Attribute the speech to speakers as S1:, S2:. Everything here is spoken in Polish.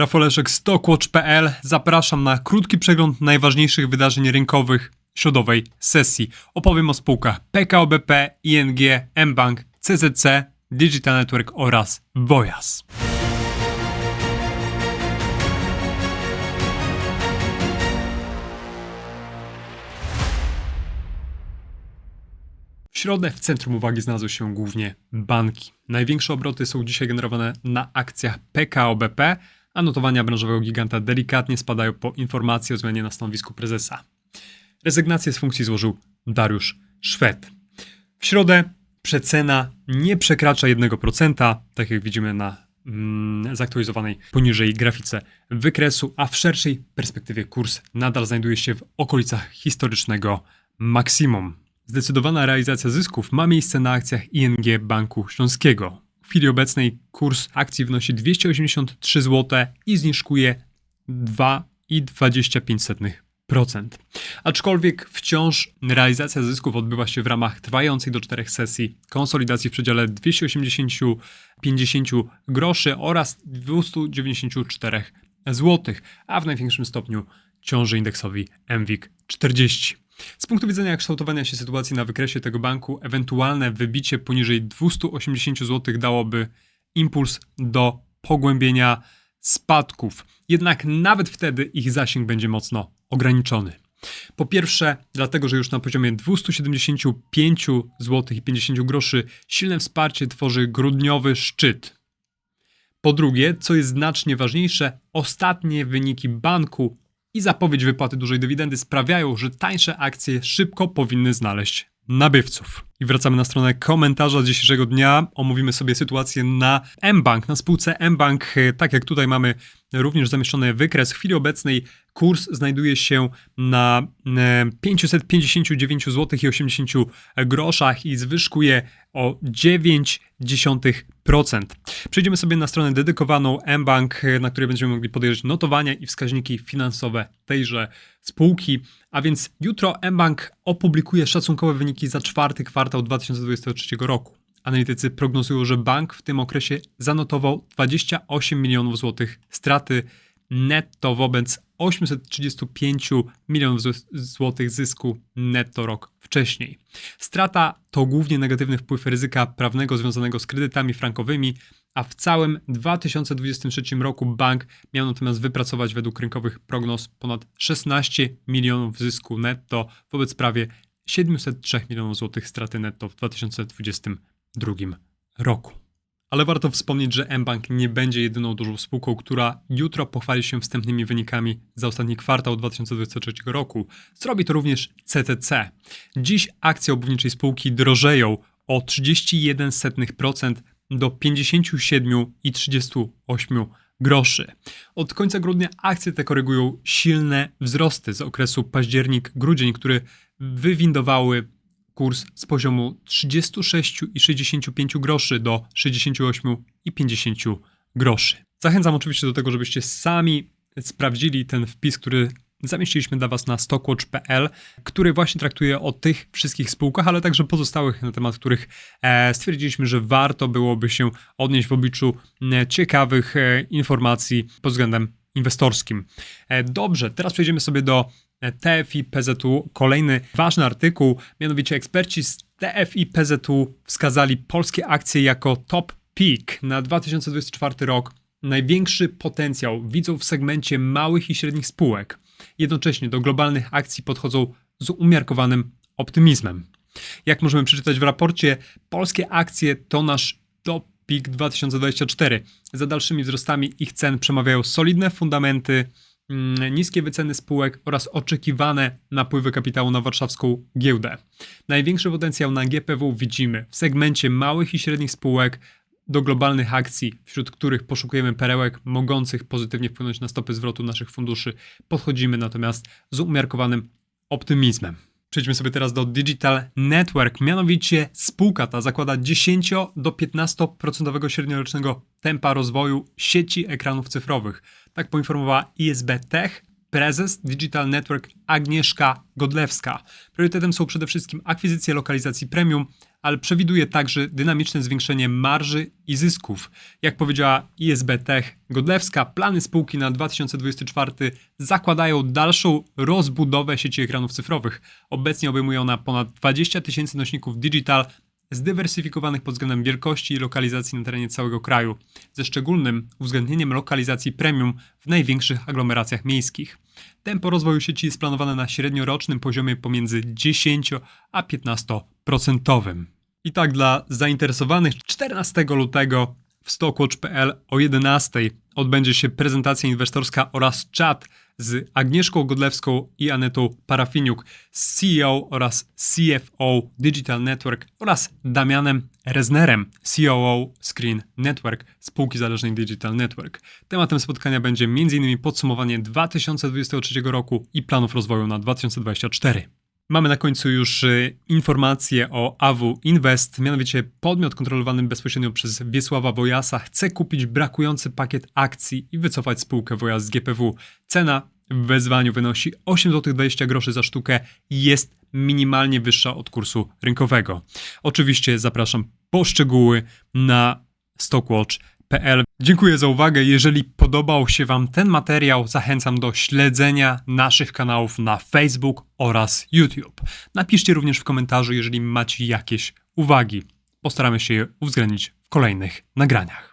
S1: Rafał Leszek, stockwatch.pl. Zapraszam na krótki przegląd najważniejszych wydarzeń rynkowych środowej sesji. Opowiem o spółkach PKO BP, ING, mBank, CZC, Digital Network oraz Vojas. W środę w centrum uwagi znalazły się głównie banki. Największe obroty są dzisiaj generowane na akcjach PKO BP, a notowania branżowego giganta delikatnie spadają po informacji o zmianie na stanowisku prezesa. Rezygnację z funkcji złożył Dariusz Szwed. W środę przecena nie przekracza 1%, tak jak widzimy na mm, zaktualizowanej poniżej grafice wykresu, a w szerszej perspektywie kurs nadal znajduje się w okolicach historycznego maksimum. Zdecydowana realizacja zysków ma miejsce na akcjach ING Banku Śląskiego. W chwili obecnej kurs akcji wynosi 283 zł i zniżkuje 2,25%. Aczkolwiek wciąż realizacja zysków odbywa się w ramach trwającej do czterech sesji konsolidacji w przedziale 280-50 groszy oraz 294 zł, a w największym stopniu ciąży indeksowi MWIG 40. Z punktu widzenia kształtowania się sytuacji na wykresie tego banku, ewentualne wybicie poniżej 280 zł dałoby impuls do pogłębienia spadków. Jednak nawet wtedy ich zasięg będzie mocno ograniczony. Po pierwsze, dlatego, że już na poziomie 275 zł i 50 groszy silne wsparcie tworzy grudniowy szczyt. Po drugie, co jest znacznie ważniejsze, ostatnie wyniki banku i zapowiedź wypłaty dużej dywidendy sprawiają, że tańsze akcje szybko powinny znaleźć nabywców. I wracamy na stronę komentarza dzisiejszego dnia. Omówimy sobie sytuację na mBank. Na spółce mBank, e, tak jak tutaj mamy również zamieszczony wykres, w chwili obecnej kurs znajduje się na e, 559 zł i 80 groszach i zwyżkuje o 0,9%. Przejdziemy sobie na stronę dedykowaną mBank, e, na której będziemy mogli podejrzeć notowania i wskaźniki finansowe tejże spółki. A więc jutro mBank opublikuje szacunkowe wyniki za czwarty kwartał 2023 roku. Analitycy prognozują, że bank w tym okresie zanotował 28 milionów złotych straty netto wobec 835 milionów złotych zysku netto rok wcześniej. Strata to głównie negatywny wpływ ryzyka prawnego związanego z kredytami frankowymi, a w całym 2023 roku bank miał natomiast wypracować według rynkowych prognoz ponad 16 milionów zysku netto wobec prawie 703 milionów złotych straty netto w 2022 roku. Ale warto wspomnieć, że mBank nie będzie jedyną dużą spółką, która jutro pochwali się wstępnymi wynikami za ostatni kwartał 2023 roku. Zrobi to również CCC. Dziś akcje obuwniczej spółki drożeją o 31% do 57,38 groszy. Od końca grudnia akcje te korygują silne wzrosty z okresu październik-grudzień, które wywindowały kurs z poziomu 36,65 groszy do 68,50 groszy. Zachęcam oczywiście do tego, żebyście sami sprawdzili ten wpis, który zamieściliśmy dla Was na stockwatch.pl, który właśnie traktuje o tych wszystkich spółkach, ale także pozostałych, na temat których e, stwierdziliśmy, że warto byłoby się odnieść w obliczu e, ciekawych e, informacji pod względem inwestorskim. Dobrze, teraz przejdziemy sobie do TFI PZU. Kolejny ważny artykuł, mianowicie eksperci z TFI PZU wskazali polskie akcje jako top peak na 2024 rok. Największy potencjał widzą w segmencie małych i średnich spółek. Jednocześnie do globalnych akcji podchodzą z umiarkowanym optymizmem. Jak możemy przeczytać w raporcie, polskie akcje to nasz top peak 2024. Za dalszymi wzrostami ich cen przemawiają solidne fundamenty, mm, niskie wyceny spółek oraz oczekiwane napływy kapitału na warszawską giełdę. Największy potencjał na GPW widzimy w segmencie małych i średnich spółek do globalnych akcji, wśród których poszukujemy perełek mogących pozytywnie wpłynąć na stopy zwrotu naszych funduszy. Podchodzimy natomiast z umiarkowanym optymizmem. Przejdźmy sobie teraz do Digital Network. Mianowicie spółka ta zakłada 10 do 15% średniorocznego tempa rozwoju sieci ekranów cyfrowych. Tak poinformowała ISB Tech prezes Digital Network Agnieszka Godlewska. Priorytetem są przede wszystkim akwizycje lokalizacji premium, ale przewiduje także dynamiczne zwiększenie marży i zysków. Jak powiedziała ISB Tech Godlewska, plany spółki na 2024 zakładają dalszą rozbudowę sieci ekranów cyfrowych. Obecnie obejmuje ona ponad 20 tysięcy nośników digital zdywersyfikowanych pod względem wielkości i lokalizacji na terenie całego kraju, ze szczególnym uwzględnieniem lokalizacji premium w największych aglomeracjach miejskich. Tempo rozwoju sieci jest planowane na średniorocznym poziomie pomiędzy 10 a 15%. I tak dla zainteresowanych 14 lutego w stockwatch.pl o 11 odbędzie się prezentacja inwestorska oraz czat z Agnieszką Godlewską i Anetą Parafiniuk, CEO oraz CFO Digital Network oraz Damianem Reznerem, COO Screen Network, spółki zależnej Digital Network. Tematem spotkania będzie m.in. podsumowanie 2023 roku i planów rozwoju na 2024. Mamy na końcu już y, informację o AW Invest, mianowicie podmiot kontrolowany bezpośrednio przez Wiesława Wojasa chce kupić brakujący pakiet akcji i wycofać spółkę Wojas z GPW. Cena w wezwaniu wynosi 8,20 zł za sztukę i jest minimalnie wyższa od kursu rynkowego. Oczywiście zapraszam po szczegóły na Dziękuję za uwagę. Jeżeli podobał się Wam ten materiał, zachęcam do śledzenia naszych kanałów na Facebook oraz YouTube. Napiszcie również w komentarzu, jeżeli macie jakieś uwagi. Postaramy się je uwzględnić w kolejnych nagraniach.